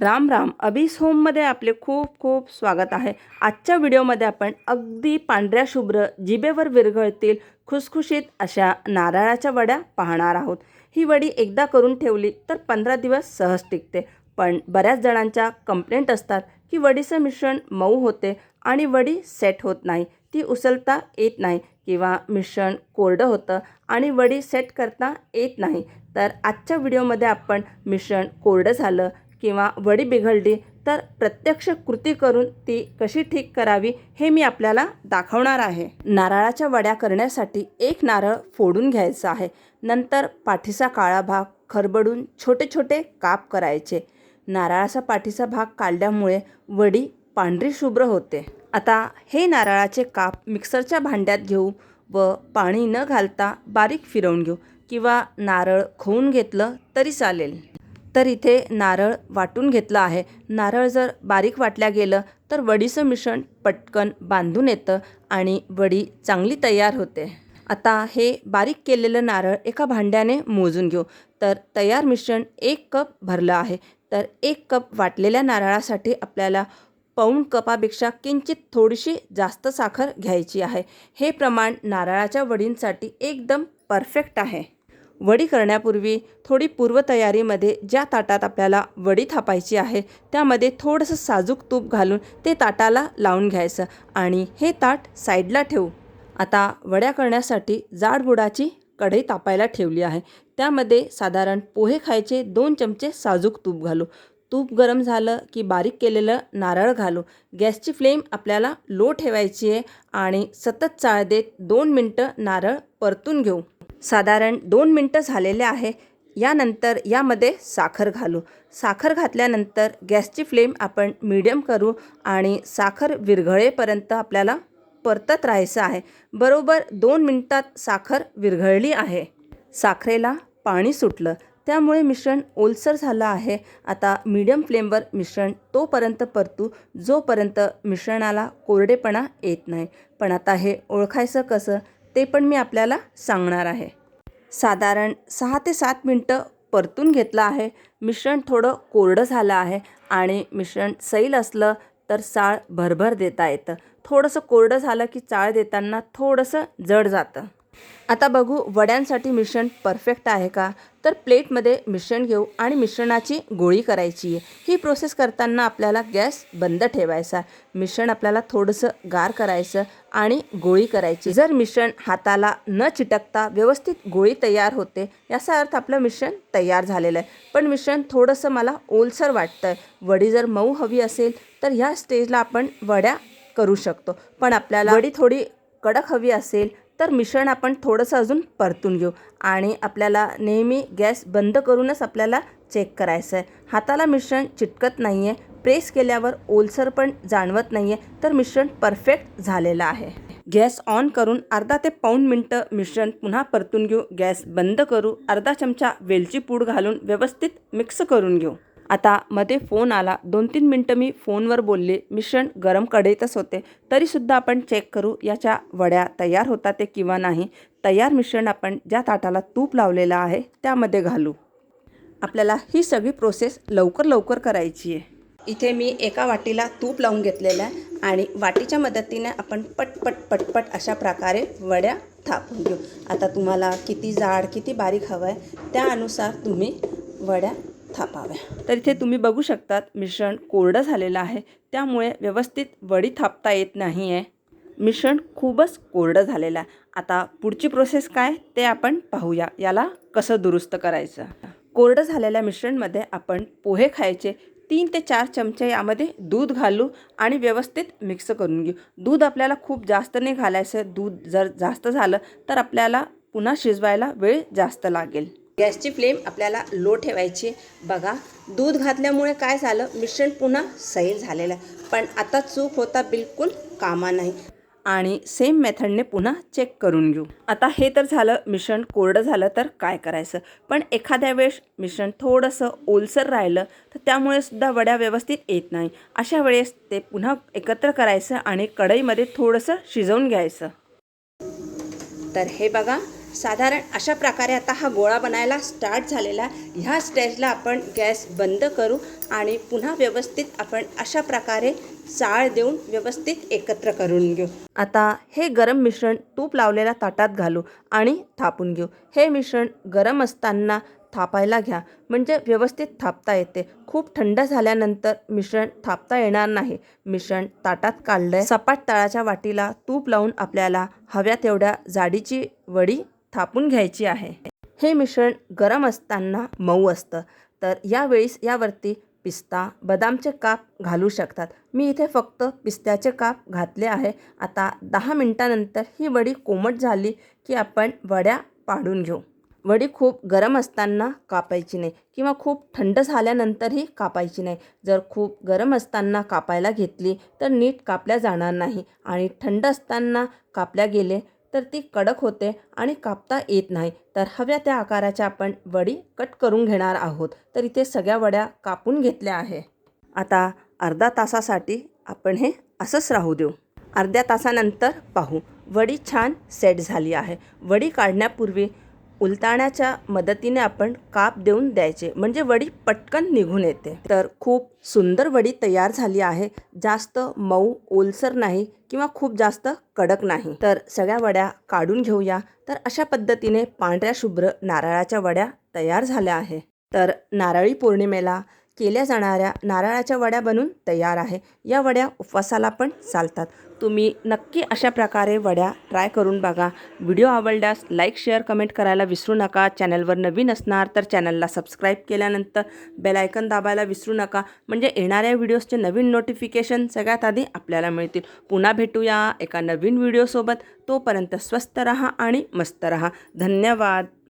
राम राम. अभिस होममध्ये आपले खूप खूप स्वागत आहे. आजच्या व्हिडिओमध्ये आपण अगदी पांढऱ्या शुभ्र जिभेवर विरघळतील खुसखुशीत अशा नारळाच्या वड्या पाहणार आहोत. ही वडी एकदा करून ठेवली तर पंधरा दिवस सहज टिकते. पण बऱ्याच जणांच्या कंप्लेंट असतात की वडीचं मिश्रण मऊ होते आणि वडी सेट होत नाही. ती उचलता येत नाही किंवा मिश्रण कोरडं होतं आणि वडी सेट करता येत नाही. तर आजच्या व्हिडिओमध्ये आपण मिश्रण कोरडं झालं किंवा वडी बिघडली तर प्रत्यक्ष कृती करून ती कशी ठीक करावी हे मी आपल्याला दाखवणार आहे. नारळाच्या वड्या करण्यासाठी एक नारळ फोडून घ्यायचं आहे. नंतर पाठीचा काळा भाग खरबडून छोटे छोटे काप करायचे. नारळाचा पाठीचा भाग काढल्यामुळे वडी पांढरी शुभ्र होते. आता हे नारळाचे काप मिक्सरच्या भांड्यात घेऊ व पाणी न घालता बारीक फिरवून घेऊ किंवा नारळ खोवून घेतलं तरी चालेल. तर इथे नारळ वाटून घेतलं आहे. नारळ जर बारीक वाटल्या गेलं तर वडीचं मिश्रण पटकन बांधून येतं आणि वडी चांगली तयार होते. आता हे बारीक केलेलं नारळ एका भांड्याने मोजून घेऊ. तर तयार मिश्रण एक कप भरलं आहे. तर एक कप वाटलेल्या नारळासाठी आपल्याला पाऊण कपापेक्षा किंचित थोडीशी जास्त साखर घ्यायची आहे. हे प्रमाण नारळाच्या वडींसाठी एकदम परफेक्ट आहे. वडी करण्यापूर्वी थोडी पूर्वतयारीमध्ये ज्या ताटात आपल्याला वडी थापायची आहे त्यामध्ये थोडंसं साजूक तूप घालून ते ताटाला लावून घ्यायचं आणि हे ताट साईडला ठेवू. आता वड्या करण्यासाठी जाडबुडाची कढई तापायला ठेवली आहे. त्यामध्ये साधारण पोहे खायचे दोन चमचे साजूक तूप घालू. तूप गरम झालं की बारीक केलेलं नारळ घालू. गॅसची फ्लेम आपल्याला लो ठेवायची आहे आणि सतत चाळ देत दोन मिनटं नारळ परतून घेऊ. साधारण दोन मिनटं झालेले आहे. यानंतर यामध्ये साखर घालू. साखर घातल्यानंतर गॅसची फ्लेम आपण मीडियम करू आणि साखर विरघळेपर्यंत आपल्याला परतत राहायचं आहे. बरोबर दोन मिनटात साखर विरघळली आहे. साखरेला पाणी सुटलं. त्यामुळे मिश्रण ओलसर झालं आहे. आता मीडियम फ्लेमवर मिश्रण तोपर्यंत परतू. जोपर्यंत मिश्रणाला कोरडेपणा येत नाही. पण आता हे ओळखायचं कसं? ते पण मी आपल्याला सांगणार आहे. साधारण सहा ते सात मिनटं परतून घेतलं आहे. मिश्रण थोडं कोरडं झालं आहे आणि मिश्रण सैल असलं तर चाळ भरभर देता येतं. थोडंसं कोरडं झालं की चाळ देताना थोडंसं जड जातं. आता बघू वड्यांसाठी मिश्रण परफेक्ट आहे का? तर प्लेटमध्ये मिश्रण घेऊ आणि मिश्रणाची गोळी करायची आहे. ही प्रोसेस करताना आपल्याला गॅस बंद ठेवायचा मिश्रण आपल्याला थोडंसं गार करायचं आणि गोळी करायची जर मिश्रण हाताला न चिटकता व्यवस्थित गोळी तयार होते याचा अर्थ आपलं मिश्रण तयार झालेलं आहे. पण मिश्रण थोडंसं मला ओलसर वाटतं आहे वडी जर मऊ हवी असेल तर ह्या स्टेजला आपण वड्या करू शकतो. पण आपल्याला वडी थोडी कडक हवी असेल तर मिश्रण आपण थोडंसं अजून परतून घेऊ. आणि आपल्याला नेहमी गॅस बंद करूनच आपल्याला चेक करायचं आहे. हाताला मिश्रण चिटकत नाही आहे प्रेस केल्यावर ओलसर पण जाणवत नाही आहे तर मिश्रण परफेक्ट झालेलं आहे. गॅस ऑन करून अर्धा ते पाऊण मिनटं मिश्रण पुन्हा परतून घेऊ. गॅस बंद करू. अर्धा चमचा वेलची पूड घालून व्यवस्थित मिक्स करून घेऊ. आता मध्ये फोन आला. दोन तीन मिनटं मी फोनवर बोलले. मिश्रण गरम कढईतच होते. तरीसुद्धा आपण चेक करू याच्या वड्या तयार होतात ते किंवा नाही. तयार मिश्रण आपण ज्या ताटाला तूप लावलेलं आहे त्यामध्ये घालू. आपल्याला ही सगळी प्रोसेस लवकर लवकर करायची आहे. इथे मी एका वाटीला तूप लावून घेतलेलं आहे आणि वाटीच्या मदतीने आपण पटपट पटपट अशा प्रकारे वड्या थापून घेऊ. आता तुम्हाला किती जाड किती बारीक हवं आहे त्यानुसार तुम्ही वड्या थापाव्या तर इथे तुम्ही बघू शकतात मिश्रण कोरडं झालेलं आहे. त्यामुळे व्यवस्थित वडी थापता येत नाही आहे मिश्रण खूपच कोरडं झालेलं आहे. आता पुढची प्रोसेस काय? ते आपण पाहूया. याला कसं दुरुस्त करायचं? कोरडं झालेल्या मिश्रणमध्ये आपण पोहे खायचे. तीन ते चार चमचे यामध्ये दूध घालू आणि व्यवस्थित मिक्स करून घेऊ. दूध आपल्याला खूप जास्त नाही घालायचं. दूध जर जास्त झालं तर आपल्याला पुन्हा शिजवायला वेळ जास्त लागेल. गॅसची फ्लेम आपल्याला लो ठेवायची. बघा दूध घातल्यामुळे काय झालं? मिश्रण पुन्हा सैल झालेलं आहे. पण आता चूक होता बिलकुल कामा नाही. आणि सेम मेथडने पुन्हा चेक करून घेऊ. आता हे तर झालं मिश्रण कोरडं झालं तर काय करायचं? पण एखाद्या वेळेस मिश्रण थोडंसं ओलसर राहिलं तर त्यामुळे सुद्धा वड्या व्यवस्थित येत नाही. अशा वेळेस ते पुन्हा एकत्र करायचं आणि कढईमध्ये थोडंसं शिजवून घ्यायचं. तर हे बघा साधारण अशा प्रकारे आता हा गोळा बनायला स्टार्ट झालेला आहे. ह्या स्टेजला आपण गॅस बंद करू आणि पुन्हा व्यवस्थित आपण अशा प्रकारे चाळ देऊन व्यवस्थित एकत्र करून घेऊ. आता हे गरम मिश्रण तूप लावलेल्या ताटात घालू आणि थापून घेऊ. हे मिश्रण गरम असताना थापायला घ्या. म्हणजे व्यवस्थित थापता येते. खूप थंड झाल्यानंतर मिश्रण थापता येणार नाही. मिश्रण ताटात काढलंय. सपाट तळाच्या वाटीला तूप लावून आपल्याला हव्या तेवढ्या जाडीची वडी थापून घ्यायची आहे. हे मिश्रण गरम असताना मऊ असतं. तर यावेळीस यावरती पिस्ता बदामचे काप घालू शकतात. मी इथे फक्त पिस्त्याचे काप घातले आहे. आता दहा मिनटानंतर ही वडी कोमट झाली की आपण वड्या पाडून घेऊ. वडी खूप गरम असताना कापायची नाही किंवा खूप थंड झाल्यानंतरही कापायची नाही. जर खूप गरम असताना कापायला घेतली तर नीट कापल्या जाणार नाही आणि थंड असताना कापल्या गेले तर ती कडक होते आणि कापता येत नाही. तर हव्या त्या आकाराच्या आपण वडी कट करून घेणार आहोत. तर इथे सगळ्या वड्या कापून घेतल्या आहे. आता अर्धा तासासाठी आपण हे असंच राहू देऊ. अर्ध्या तासानंतर पाहू. वडी छान सेट झाली आहे. वडी काढण्यापूर्वी उलताण्याच्या मदतीने आपण काप देऊन द्यायचे. म्हणजे वडी पटकन निघून येते. तर खूप सुंदर वडी तयार झाली आहे. जास्त मऊ ओलसर नाही किंवा खूप जास्त कडक नाही. तर सगळ्या वड्या काढून घेऊया. तर अशा पद्धतीने पांढऱ्या शुभ्र नारळाच्या वड्या तयार झाल्या आहे. तर नारळी पौर्णिमेला केल्या जाणाऱ्या नारळाच्या वड्या बनून तयार आहे. या वड्या उपवासाला पण चालतात. तुम्ही नक्की अशा प्रकारे वड्या ट्राय करून बघा. व्हिडिओ आवडल्यास लाईक शेअर कमेंट करायला विसरू नका. चॅनलवर नवीन असणार तर चॅनलला सबस्क्राईब केल्यानंतर बेलायकन दाबायला विसरू नका. म्हणजे येणाऱ्या व्हिडिओजचे नवीन नोटिफिकेशन सगळ्यात आधी आपल्याला मिळतील. पुन्हा भेटूया एका नवीन व्हिडिओसोबत तोपर्यंत स्वस्त रहा आणि मस्त रहा. धन्यवाद.